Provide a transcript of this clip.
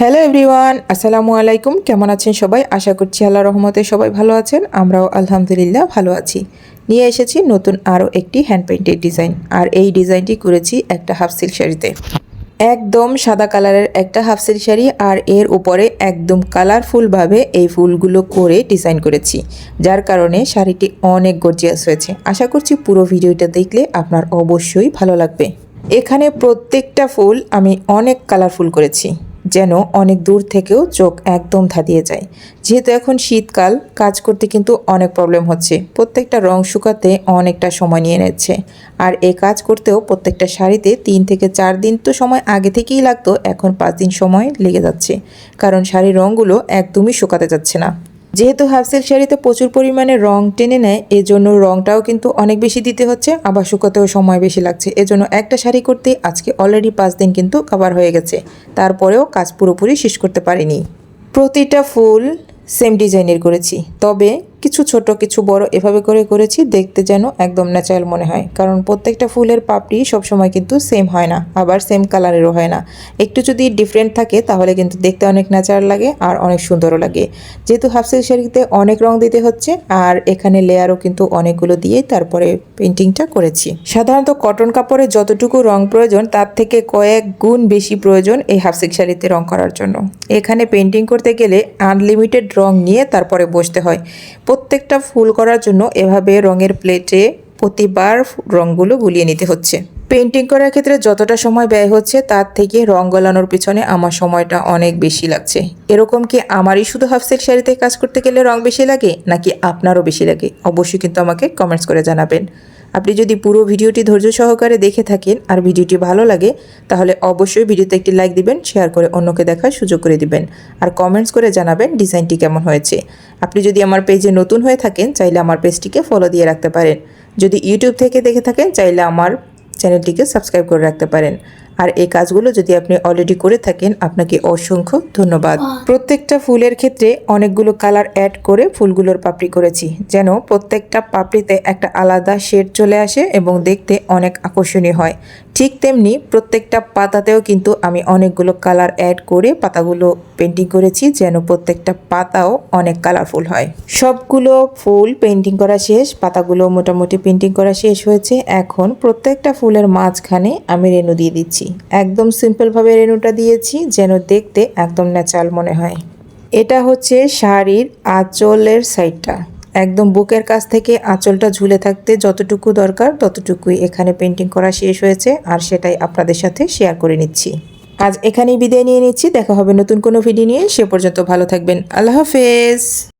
Hello everyone আসসালামু আলাইকুম কেমন আছেন সবাই? আশা করছি আল্লাহ রহমতে সবাই ভালো আছেন। আমরাও আলহামদুলিল্লাহ ভালো আছি। নিয়ে এসেছি নতুন আরও একটি হ্যান্ড পেইন্টেড ডিজাইন আর এই ডিজাইনটি করেছি একটা হাফ সিল্ক শাড়িতে। একদম সাদা কালারের একটা হাফ সিল্ক শাড়ি আর এর উপরে একদম কালারফুলভাবে এই ফুলগুলো করে ডিজাইন করেছি। যার কারণে শাড়িটি অনেক গর্জিয়াস হয়েছে। আশা করছি পুরো ভিডিওটা দেখলে আপনার অবশ্যই ভালো লাগবে। এখানে প্রত্যেকটা ফুল আমি অনেক কালারফুল করেছি। যেন অনেক দূর থেকেও চোখ একদম ধাঁধিয়ে যায়। যেহেতু এখন শীতকাল, কাজ করতে কিন্তু অনেক প্রবলেম হচ্ছে। প্রত্যেকটা রং শুকাতে অনেকটা সময় নিয়ে নিচ্ছে। আর এ কাজ করতেও প্রত্যেকটা শাড়িতে তিন থেকে চার দিন তো সময় আগে থেকেই লাগতো, এখন পাঁচ দিন সময় লেগে যাচ্ছে। কারণ শাড়ির রঙগুলো একদমই শুকাতে যাচ্ছে না। যেহেতু হাফ সিল্ক শাড়িতে প্রচুর পরিমাণে রং টেনে নেয়, এজন্য রংটাও কিন্তু অনেক বেশি দিতে হচ্ছে, আবার শুকাতেও সময় বেশি লাগছে। এজন্য একটা শাড়ি করতে আজকে অলরেডি পাঁচ দিন কিন্তু কভার হয়ে গেছে। তারপরেও কাজ পুরোপুরি শেষ করতে পারিনি। প্রতিটা ফুল সেম ডিজাইনের করেছি। তবে কিছু ছোট, কিছু বড় এভাবে করে করেছি, দেখতে যেন একদম ন্যাচারাল মনে হয়। কারণ প্রত্যেকটা ফুলের পাপড়ি সবসময় কিন্তু সেম হয় না, আবার সেম কালারেরও হয় না। একটু যদি ডিফারেন্ট থাকে, তাহলে কিন্তু দেখতে অনেক ন্যাচারাল লাগে আর অনেক সুন্দরও লাগে। যেহেতু হাফ সিল্ক শাড়িতে অনেক রং দিতে হচ্ছে, আর এখানে লেয়ারও কিন্তু অনেকগুলো দিয়েই তারপরে পেন্টিংটা করেছি। সাধারণত কটন কাপড়ে যতটুকু রং প্রয়োজন, তার থেকে কয়েক গুণ বেশি প্রয়োজন এই হাফ সিল্ক শাড়িতে রং করার জন্য। এখানে পেন্টিং করতে গেলে আনলিমিটেড রং নিয়ে তারপরে বসতে হয়। প্রত্যেকটা ফুল করার জন্য এভাবে রঙের প্লেটে প্রতিবার রঙগুলো গুলিয়ে নিতে হচ্ছে। পেন্টিং করার ক্ষেত্রে যতটা সময় ব্যয় হচ্ছে, তার থেকে রঙ গলানোর পিছনে আমার সময়টা অনেক বেশি লাগছে। এরকম কি আমারই শুধু হাফ সিল্ক শাড়িতে কাজ করতে গেলে রঙ বেশি লাগে, নাকি আপনারও বেশি লাগে? অবশ্যই কিন্তু আমাকে কমেন্টস করে জানাবেন। আপনি যদি পুরো ভিডিওটি ধৈর্য সহকারে দেখে থাকেন আর ভিডিওটি ভালো লাগে, তাহলে অবশ্যই ভিডিওতে একটি লাইক দিবেন, শেয়ার করে অন্যকে দেখার সুযোগ করে দিবেন। আর কমেন্টস করে জানাবেন ডিজাইনটি কেমন হয়েছে। আপনি যদি আমার পেজে নতুন হয়ে থাকেন, চাইলে আমার পেজটিকে ফলো দিয়ে রাখতে পারেন। যদি ইউটিউব থেকে দেখে থাকেন, চাইলে আমার চ্যানেলটিকে সাবস্ক্রাইব করে রাখতে পারেন। আর এই কাজগুলো যদি আপনি অলরেডি করে থাকেন আপনাকে অসংখ্য ধন্যবাদ। প্রত্যেকটা ফুলের ক্ষেত্রে অনেকগুলো কালার অ্যাড করে ফুলগুলোর পাপড়ি করেছি। যেন প্রত্যেকটা পাপড়িতে একটা আলাদা শেড চলে আসে এবং দেখতে অনেক আকর্ষণীয় হয়। ঠিক তেমনি প্রত্যেকটা পাতাতেও কিন্তু আমি অনেকগুলো কালার অ্যাড করে পাতাগুলো পেন্টিং করেছি যেন প্রত্যেকটা পাতাও অনেক কালারফুল হয়। সবগুলো ফুল পেন্টিং করা শেষ পাতাগুলো মোটামুটি পেন্টিং করা শেষ হয়েছে। এখন প্রত্যেকটা ফুলের মাঝখানে আমি রেনু দিয়ে দিচ্ছি। একদম সিম্পলভাবে রেনুটা দিয়েছি, যেন দেখতে একদম ন্যাচারাল মনে হয়। এটা হচ্ছে শাড়ির আঁচলের সাইডটা একদম বুকের কাছ থেকে আঁচলটা ঝুলে থাকতে যতটুকু দরকার ততটুকুই এখানে পেন্টিং করা শেষ হয়েছে, আর সেটাই আপনাদের সাথে শেয়ার করে নিচ্ছি। আজ এখানেই বিদায় নিয়ে নিচ্ছি, দেখা হবে নতুন কোনো ভিডিও নিয়ে। সে পর্যন্ত ভালো থাকবেন। আল্লাহ হাফেজ।